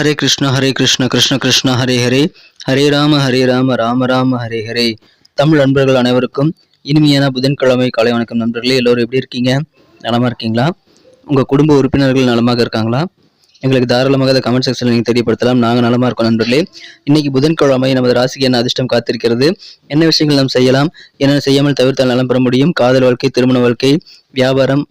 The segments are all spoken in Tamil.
ஹரே கிருஷ்ண ஹரே கிருஷ்ண கிருஷ்ண கிருஷ்ண ஹரே ஹரே. ஹரே ராம ஹரே ராம ராம ராம ஹரே ஹரே. தமிழ் நண்பர்கள் அனைவருக்கும் இனிமையான புதன்கிழமை காலை வணக்கம் நண்பர்களே. எல்லோரும் எப்படி இருக்கீங்க? நலமாக இருக்கீங்களா? உங்கள் குடும்ப உறுப்பினர்கள் நலமாக இருக்காங்களா? எங்களுக்கு தாராளமாக அதை கமெண்ட் செக்ஷனில் நீங்கள் தெரியப்படுத்தலாம். நாங்கள் நலமாக இருக்கோம் நண்பர்களே. இன்னைக்கு புதன்கிழமை நமது ராசிக்கு என்ன அதிர்ஷ்டம் காத்திருக்கிறது? என்ன விஷயங்கள் நாம் செய்யலாம்? என்னென்ன செய்யாமல் தவிர்த்தால் நலம் பெற முடியும்? காதல் வாழ்க்கை திருமண வாழ்க்கை வியாபாரம்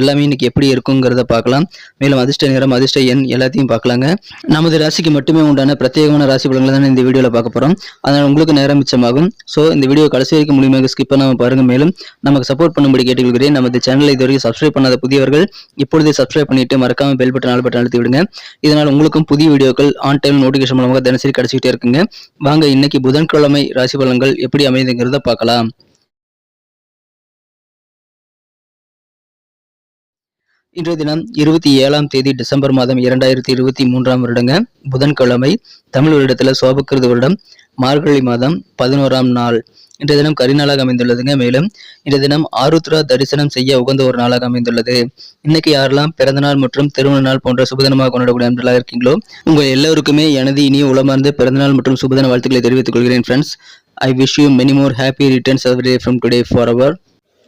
எல்லாமே இன்னைக்கு எப்படி இருக்குங்கிறத பார்க்கலாம். மேலும் அதிர்ஷ்ட நேரம் அதிர்ஷ்ட எண் எல்லாத்தையும் பார்க்கலாங்க. நமது ராசிக்கு மட்டுமே உண்டான பிரத்யேகமான ராசி பலன்களை தான் இந்த வீடியோவில் பார்க்க போகிறோம் அதனால் உங்களுக்கு நேரம் மிச்சமாகும். ஸோ இந்த வீடியோ கடைசி வரைக்கும் முழுமையாக ஸ்கிப் பண்ணாமல் பாருங்க. மேலும் நமக்கு சப்போர்ட் பண்ணும்படி கேட்டுக்கொள்கிறேன். நமது சேனலை இது வரைக்கும் சப்ஸ்கிரைப் பண்ணாத புதியவர்கள் இப்பொழுதே சப்ஸ்கிரைப் பண்ணிட்டு மறக்காம பெல் பட்டன் ஆல் பட்டன் அழுத்தி விடுங்க. இதனால் உங்களுக்கும் புதிய வீடியோக்கள் ஆன் டைம் நோட்டிஃபிகேஷன் மூலமாக தினசரி கிடைச்சிக்கிட்டே இருக்குங்க. வாங்க இன்னைக்கு புதன்கிழமை ராசி பலன்கள் எப்படி அமைதுங்கிறத பார்க்கலாம். இன்றைய தினம் இருபத்தி ஏழாம் தேதி டிசம்பர் மாதம் இரண்டாயிரத்தி இருபத்தி மூன்றாம் வருடங்க. புதன்கிழமை தமிழ் வருடத்தில் சோபக்கிருது வருடம். மார்கழி மாதம் பதினோராம் நாள். இன்றைய தினம் கரிநாளாக அமைந்துள்ளதுங்க. மேலும் இன்றைய தினம் ஆருத்ரா தரிசனம் செய்ய உகந்த ஒரு நாளாக அமைந்துள்ளது. இன்னைக்கு யாரெல்லாம் பிறந்த நாள் மற்றும் திருமண நாள் போன்ற சுபதினமாக கொண்டாடக்கூடிய நண்பர்களாக இருக்கீங்களோ உங்கள் எல்லோருக்குமே எனது இனிய உளமார்ந்த பிறந்தநாள் மற்றும் சுபதின வாழ்த்துக்களை தெரிவித்துக் கொள்கிறேன் friends I wish you many more happy returns of day from today for our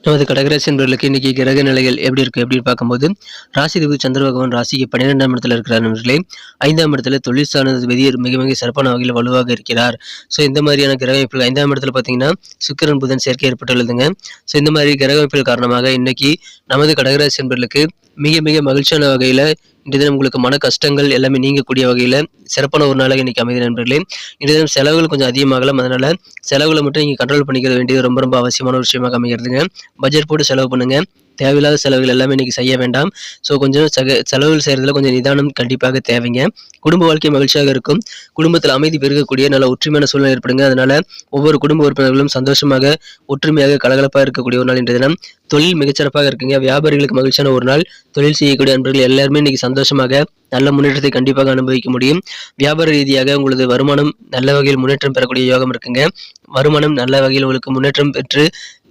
நமது கடகராசி என்பவர்களுக்கு இன்னைக்கு கிரக நிலைகள் எப்படி இருக்கு எப்படின்னு பார்க்கும்போது ராசி திபு சந்திர பகவான் ராசிக்கு பன்னிரெண்டாம் இடத்துல இருக்கிறார் நண்பர்களே. ஐந்தாம் இடத்துல தொழில் சார்ந்த மிக மிக சிறப்பான வகையில் வலுவாக இருக்கிறார். ஸோ இந்த மாதிரியான கிரக அமைப்புகள் ஐந்தாம் இடத்துல பார்த்தீங்கன்னா சுக்கிரன் புதன் சேர்க்கை ஏற்பட்டுள்ளதுங்க. ஸோ இந்த மாதிரி கிரக அமைப்புகள் காரணமாக இன்னைக்கு நமது கடகராசி என்பவர்களுக்கு மிக மிக மகிழ்ச்சியான வகையில் இன்றைய தினம் உங்களுக்கு மன கஷ்டங்கள் எல்லாமே நீங்கக்கூடிய வகையில் சிறப்பான ஒரு நாளாக இன்றைக்கி அமைதி நண்பர்களே. இன்றைய தினம் செலவுகள் கொஞ்சம் அதிகமாகலாம் அதனால் செலவுகளை மட்டும் நீங்கள் கண்ட்ரோல் பண்ணிக்கிற வேண்டியது ரொம்ப ரொம்ப அவசியமான ஒரு விஷயமாக அமைகிறதுங்க. பட்ஜெட் போட்டு செலவு பண்ணுங்கள் தேவையில்லாத செலவுகள் எல்லாமே இன்னைக்கு செய்ய வேண்டாம். ஸோ கொஞ்சம் சக செலவுகள் செய்கிறதுல கொஞ்சம் நிதானம் கண்டிப்பாக தேவைங்க. குடும்ப வாழ்க்கை மகிழ்ச்சியாக இருக்கும். குடும்பத்தில் அமைதி பெருகக்கூடிய நல்ல ஒற்றுமையான சூழ்நிலை ஏற்படுங்க. அதனால ஒவ்வொரு குடும்ப உறுப்பினர்களும் சந்தோஷமாக ஒற்றுமையாக கலகலப்பாக இருக்கக்கூடிய ஒரு நாள் இன்றைய தினம். தொழில் மிகச்சிறப்பாக இருக்குங்க. வியாபாரிகளுக்கு மகிழ்ச்சியான ஒரு நாள். தொழில் செய்யக்கூடிய நண்பர்கள் எல்லாருமே இன்னைக்கு சந்தோஷமாக நல்ல முன்னேற்றத்தை கண்டிப்பாக அனுபவிக்க முடியும். வியாபார ரீதியாக உங்களது வருமானம் நல்ல வகையில் முன்னேற்றம் பெறக்கூடிய யோகம் இருக்குங்க. வருமானம் நல்ல வகையில் உங்களுக்கு முன்னேற்றம் பெற்று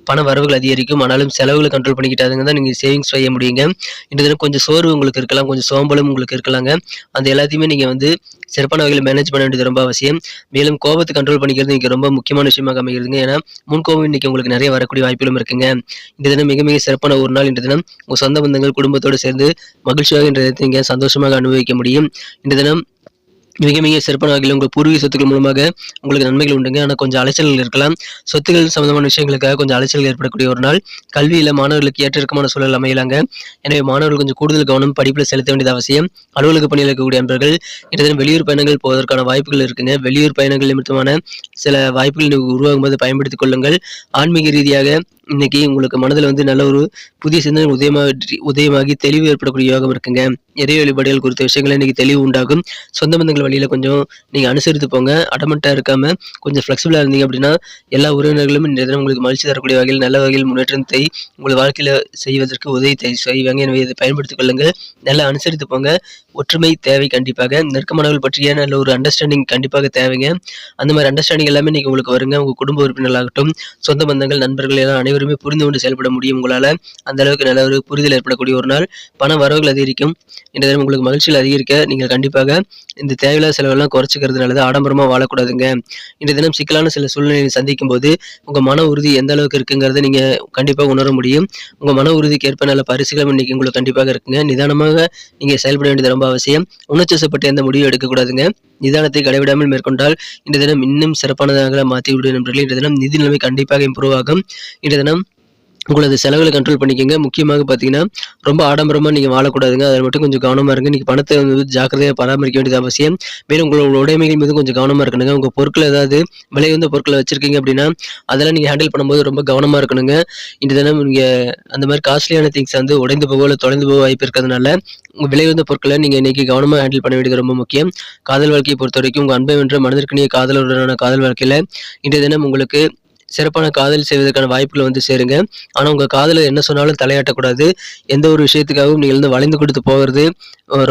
பண வரவுகள் அதிகரிக்கும். ஆனாலும் செலவுகளை கண்ட்ரோல் பண்ணிக்கிட்டாதுங்க தான் நீங்கள் சேவிங்ஸ் செய்ய முடியுங்க. இந்த தினம் கொஞ்சம் சோர்வு உங்களுக்கு இருக்கலாம் கொஞ்சம் சோம்பலும் உங்களுக்கு இருக்கலாங்க. அந்த எல்லாத்தையுமே நீங்கள் வந்து சிறப்பான வகையில் மேனேஜ் பண்ண வேண்டியது ரொம்ப அவசியம். மேலும் கோபத்தை கண்ட்ரோல் பண்ணிக்கிறது இன்றைக்கி ரொம்ப முக்கியமான விஷயமாக அமைகிறதுங்க. ஏன்னா முன்கோபம் இன்றைக்கி உங்களுக்கு நிறைய வரக்கூடிய வாய்ப்புகளும் இருக்குங்க. இந்த தினம் மிக மிக சிறப்பான ஒரு நாள் இந்த தினம். உங்கள் சொந்த பந்தங்கள் குடும்பத்தோடு சேர்ந்து மகிழ்ச்சியாக இன்றைய நீங்கள் சந்தோஷமாக அனுபவிக்க முடியும். இந்த தினம் மிக மிக சிறப்பான வகையில் உங்கள் பூர்வீக சொத்துக்கள் மூலமாக உங்களுக்கு நன்மைகள் உண்டுங்க. ஆனால் கொஞ்சம் அலைச்சல்கள் இருக்கலாம். சொத்துக்கள் சம்பந்தமான விஷயங்களுக்காக கொஞ்சம் அலைச்சல்கள் ஏற்படக்கூடிய ஒரு நாள். கல்வியில் மாணவர்களுக்கு ஏற்ற இறக்கமான சூழல் அமையலாங்க. எனவே மாணவர்கள் கொஞ்சம் கூடுதல் கவனம் படிப்பில் செலுத்த வேண்டியது அவசியம். அலுவலக பணியில் இருக்கக்கூடிய நண்பர்கள் இன்றைய வெளியூர் பயணங்கள் போவதற்கான வாய்ப்புகள் இருக்குங்க. வெளியூர் பயணங்கள் நிமித்தமான சில வாய்ப்புகள் உருவாகும் போது பயன்படுத்திக் கொள்ளுங்கள். ஆன்மீக ரீதியாக இன்னைக்கு உங்களுக்கு மனதில் வந்து நல்ல ஒரு புதிய சிந்தனை உதயமாகி உதயமாகி தெளிவு ஏற்படக்கூடிய யோகம் இருக்குங்க. இறை வழிபாடுகள் குறித்த விஷயங்களை இன்னைக்கு தெளிவு உண்டாகும். சொந்த பந்தங்கள் வழியில் கொஞ்சம் நீங்கள் அனுசரித்து போங்க. அடமெண்ட்டாக இருக்காம கொஞ்சம் ஃப்ளெக்சிபிளாக இருந்தீங்க அப்படின்னா எல்லா உறவினர்களும் இந்த தினம் உங்களுக்கு மகிழ்ச்சி தரக்கூடிய வகையில் நல்ல வகையில் முன்னேற்றத்தை உங்கள் வாழ்க்கையில் செய்வதற்கு உதவி செய்வாங்க. எனவே இதை பயன்படுத்திக் கொள்ளுங்கள். நல்லா அனுசரித்து போங்க. ஒற்றுமை தேவை கண்டிப்பாக. நெருக்கமானவர்கள் பற்றிய நல்ல ஒரு அண்டர்ஸ்டாண்டிங் கண்டிப்பாக தேவைங்க. அந்த மாதிரி அண்டர்ஸ்டாண்டிங் எல்லாமே இன்னைக்கு உங்களுக்கு வருங்க. உங்கள் குடும்ப உறுப்பினர்களாகட்டும் சொந்த பந்தங்கள் நண்பர்கள் எல்லாம் அனைவரும் புரிந்து கொண்டு செயல்பட முடியும். உங்களால் அந்த அளவுக்கு நல்ல ஒரு புரிதல் ஏற்படக்கூடிய ஒரு நாள். பண வரவுகள் அதிகரிக்கும். இந்த தினம் உங்களுக்கு மகிழ்ச்சியில் அதிகரிக்க நீங்கள் கண்டிப்பாக இந்த தேவையில்லாத செலவெல்லாம் குறைச்சிக்கிறது நல்லது. ஆடம்பரமாக வாழக்கூடாதுங்க. இந்த தினம் சிக்கலான சில சூழ்நிலையை சந்திக்கும் போது உங்கள் மன உறுதி எந்த அளவுக்கு இருக்குங்கிறத நீங்கள் கண்டிப்பாக உணர முடியும். உங்கள் மன உறுதிக்கு ஏற்ப நல்ல பரிசுகளும் இன்னைக்கு உங்களுக்கு கண்டிப்பாக இருக்குங்க. நிதானமாக நீங்கள் செயல்பட வேண்டியது ரொம்ப அவசியம். உணர்ச்சப்பட்டு எந்த முடிவும் எடுக்கக்கூடாதுங்க. நிதானத்தை கடைவிடாமல் மேற்கொண்டால் இந்த தினம் இன்னும் சிறப்பானதாக மாற்றி விடும் நண்பர்கள் இந்த தினம் நிதி நிலைமை கண்டிப்பாக இம்ப்ரூவ் ஆகும். இந்த தினம் உங்களது செலவுகளை கண்ட்ரோல் பண்ணிக்கோங்க. முக்கியமாக பார்த்தீங்கன்னா ரொம்ப ஆடம்பரமாக நீங்கள் வாழக்கூடாதுங்க. அதில் மட்டும் கொஞ்சம் கவனமாக இருங்க. நீங்கள் பணத்தை வந்து ஜாக்கிரதையாக பராமரிக்க வேண்டியது அவசியம். மேலும் உங்களோட உடைமைகள் மீது கொஞ்சம் கவனமாக இருக்கணுங்க. உங்கள் பொருட்கள் ஏதாவது விலை வந்த பொருட்களை வச்சுருக்கீங்க அப்படின்னா அதெல்லாம் நீங்கள் ஹேண்டில் பண்ணும்போது ரொம்ப கவனமாக இருக்கணுங்க. இந்த தினம் நீங்கள் அந்த மாதிரி காஸ்ட்லியான திங்ஸ் வந்து உடைந்து போகோ இல்லை தொலைந்து போக வாய்ப்பு இருக்கிறதுனால உங்கள் விலை வந்த பொருட்களை நீங்கள் இன்றைக்கி கவனமாக ஹேண்டில் பண்ண வேண்டியது ரொம்ப முக்கியம். காதல் வாழ்க்கையை பொறுத்த வரைக்கும் உங்கள் அன்பை வென்ற மனதிற்கனிய காதலுடனான காதல் வாழ்க்கையில் இன்றைய தினம் உங்களுக்கு சிறப்பான காதல் செய்வதற்கான வாய்ப்புகள் வந்து சேருங்க. ஆனால் உங்கள் காதலில் என்ன சொன்னாலும் தலையாட்டக்கூடாது. எந்த ஒரு விஷயத்துக்காகவும் நீங்கள் வந்து வளைந்து கொடுத்து போகிறது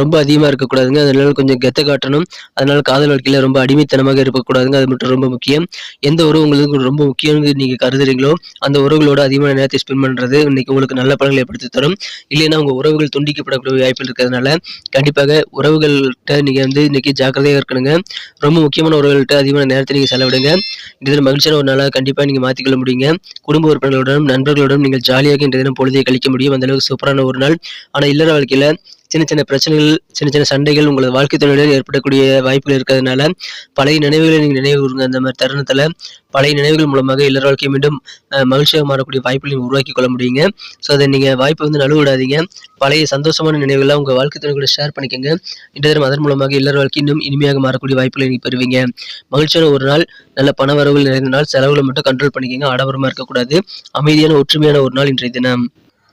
ரொம்ப அதிகமாக இருக்கக்கூடாதுங்க. அதனால கொஞ்சம் கெத்த காட்டணும். அதனால காதல் வாழ்க்கையில் ரொம்ப அடிமைத்தனமாக இருக்கக்கூடாதுங்க. அது மட்டும் ரொம்ப முக்கியம். எந்த உறவு உங்களுக்கு ரொம்ப முக்கியம்னு நீங்கள் கருதுறீங்களோ அந்த உறவுகளோட அதிகமான நேரத்தை ஸ்பெண்ட் பண்ணுறது இன்னைக்கு உங்களுக்கு நல்ல பலன்களை ஏற்படுத்தி தரும். இல்லைன்னா உங்கள் உறவுகள் துண்டிக்கப்படக்கூடிய வாய்ப்புகள் இருக்கிறதுனால கண்டிப்பாக உறவுகள்கிட்ட நீங்கள் வந்து இன்னைக்கு ஜாக்கிரதையாக இருக்கணுங்க. ரொம்ப முக்கியமான உறவுகள்கிட்ட அதிகமான நேரத்தை நீங்கள் செலவிடுங்க. இதில் மகிழ்ச்சியான ஒரு நாளாக கண்டிப்பாக நீங்கள் மாற்றிக்கொள்ள முடியுங்க. குடும்ப உறுப்பினர்களுடன் நண்பர்களுடன் நீங்கள் ஜாலியாக இன்றைய தினம் பொழுதை கழிக்க முடியும். அந்தளவுக்கு சூப்பரான ஒரு நாள். ஆனால் இல்லற வாழ்க்கையில் சின்ன சின்ன பிரச்சனைகள் சின்ன சின்ன சண்டைகள் உங்களது வாழ்க்கை துணையுடன் ஏற்படக்கூடிய வாய்ப்புகள் இருக்கிறதுனால பழைய நினைவுகளை நீங்கள் நினைவு கூறுங்க அந்த மாதிரி தருணத்தில் பழைய நினைவுகள் மூலமாக இல்லற வாழ்க்கையும் மீண்டும் மகிழ்ச்சியாக மாறக்கூடிய வாய்ப்புகளை நீங்கள் உருவாக்கி கொள்ள முடியுங்க. ஸோ அதை நீங்கள் வாய்ப்பை வந்து நழுவிடாதீங்க. பழைய சந்தோஷமான நினைவுகளாக உங்கள் வாழ்க்கை துணை கூட ஷேர் பண்ணிக்கோங்க. இன்றைய தினம் அதன் மூலமாக இல்லற வாழ்க்கை இன்னும் இனிமையாக மாறக்கூடிய வாய்ப்புகளை நீங்கள் பெறுவீங்க. மகிழ்ச்சியான ஒரு நாள் நல்ல பண வரவுகள் நிறைந்த நாள் செலவுகளை மட்டும் கண்ட்ரோல் பண்ணிக்கோங்க. ஆடம்பரமாக இருக்கக்கூடாது. அமைதியான ஒற்றுமையான ஒரு நாள் இன்றைய தினம்.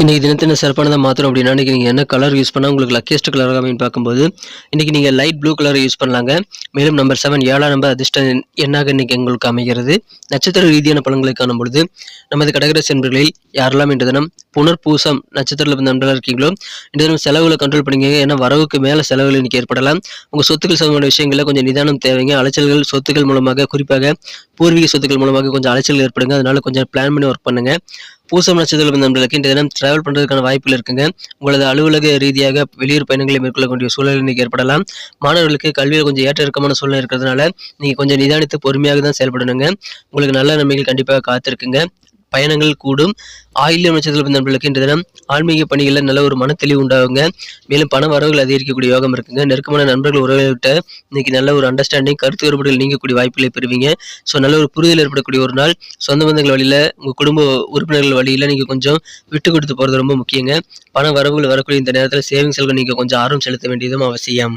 இன்னைக்கு தினத்தின சிறப்பானதாக மாற்றணும் அப்படின்னா இன்றைக்கி நீங்கள் என்ன கலர் யூஸ் பண்ணால் உங்களுக்கு லக்கியஸ்ட் கலர் அமைன்னு பார்க்கும்போது இன்றைக்கி நீங்கள் லைட் ப்ளூ கலர் யூஸ் பண்ணலாங்க. மேலும் நம்பர் செவன் ஏழாம் நம்பர் அதிர்ஷ்ட என்னாக எண்ணாக இன்றைக்கி உங்களுக்கு அமைகிறது? நட்சத்திர ரீதியான பலன்களை காணும் பொழுது நமது கடற்கரை சென்பர்களில் யாரெல்லாம் இன்று தினம் புனர்பூசம் நட்சத்திரத்தில் வந்து நண்பர்களாக இருக்கீங்களோ இன்று தினம் செலவுகளை கண்ட்ரோல் பண்ணிக்கங்க. ஏன்னா வரவுக்கு மேலே செலவுகள் இன்றைக்கி ஏற்படலாம். உங்கள் சொத்துக்கள் சம்பந்தமான விஷயங்களில் கொஞ்சம் நிதானம் தேவைங்க. அலைச்சல்கள் சொத்துக்கள் மூலமாக குறிப்பாக பூர்வீக சொத்துக்கள் மூலமாக கொஞ்சம் அலைச்சல் ஏற்படுங்க. அதனால் கொஞ்சம் பிளான் பண்ணி ஒர்க் பண்ணுங்கள் பூசம் நட்சத்திரம் நண்பர்களுக்கு இந்த தினம் டிராவல் பண்ணுறதுக்கான வாய்ப்புகள் இருக்குங்க. உங்களது அலுவலக ரீதியாக வெளியூர் பயணங்களை மேற்கொள்ளக்கூடிய சூழல் இன்னைக்கு ஏற்படலாம். மாணவர்களுக்கு கல்வியில் கொஞ்சம் ஏற்ற இறக்கமான சூழ்நிலை இருக்கிறதுனால நீங்கள் கொஞ்சம் நிதானித்து பொறுமையாக தான் செயல்படணுங்க. உங்களுக்கு நல்ல நன்மைகள் கண்டிப்பாக காத்திருக்குங்க. பயணங்கள் கூடும். ஆயில்யம் நட்சத்திரம் நண்பர்களுக்கு இன்று தினம் ஆன்மீக பணிகளில் நல்ல ஒரு மனத்தெளிவு உண்டாகுங்க. மேலும் பண வரவுகள் அதிகரிக்கக்கூடிய யோகம் இருக்குங்க. நெருக்கமான நண்பர்கள் உறவுகள்கிட்ட இன்னைக்கு நல்ல ஒரு அண்டர்ஸ்டாண்டிங் கருத்து வேறுபாடுகள் நீங்கக்கூடிய வாய்ப்புகளை பெறுவீங்க. ஸோ நல்ல ஒரு புரிதல் ஏற்படக்கூடிய ஒரு நாள். சொந்த பந்தங்கள் வழியில் உங்கள் குடும்ப உறுப்பினர்கள் வழியில் நீங்கள் கொஞ்சம் விட்டு கொடுத்து போகிறது ரொம்ப முக்கியங்க. பண வரவுகள் வரக்கூடிய இந்த நேரத்தில் சேவிங்ஸ்களுக்கு நீங்கள் கொஞ்சம் ஆர்வம் செலுத்த வேண்டியதும் அவசியம்.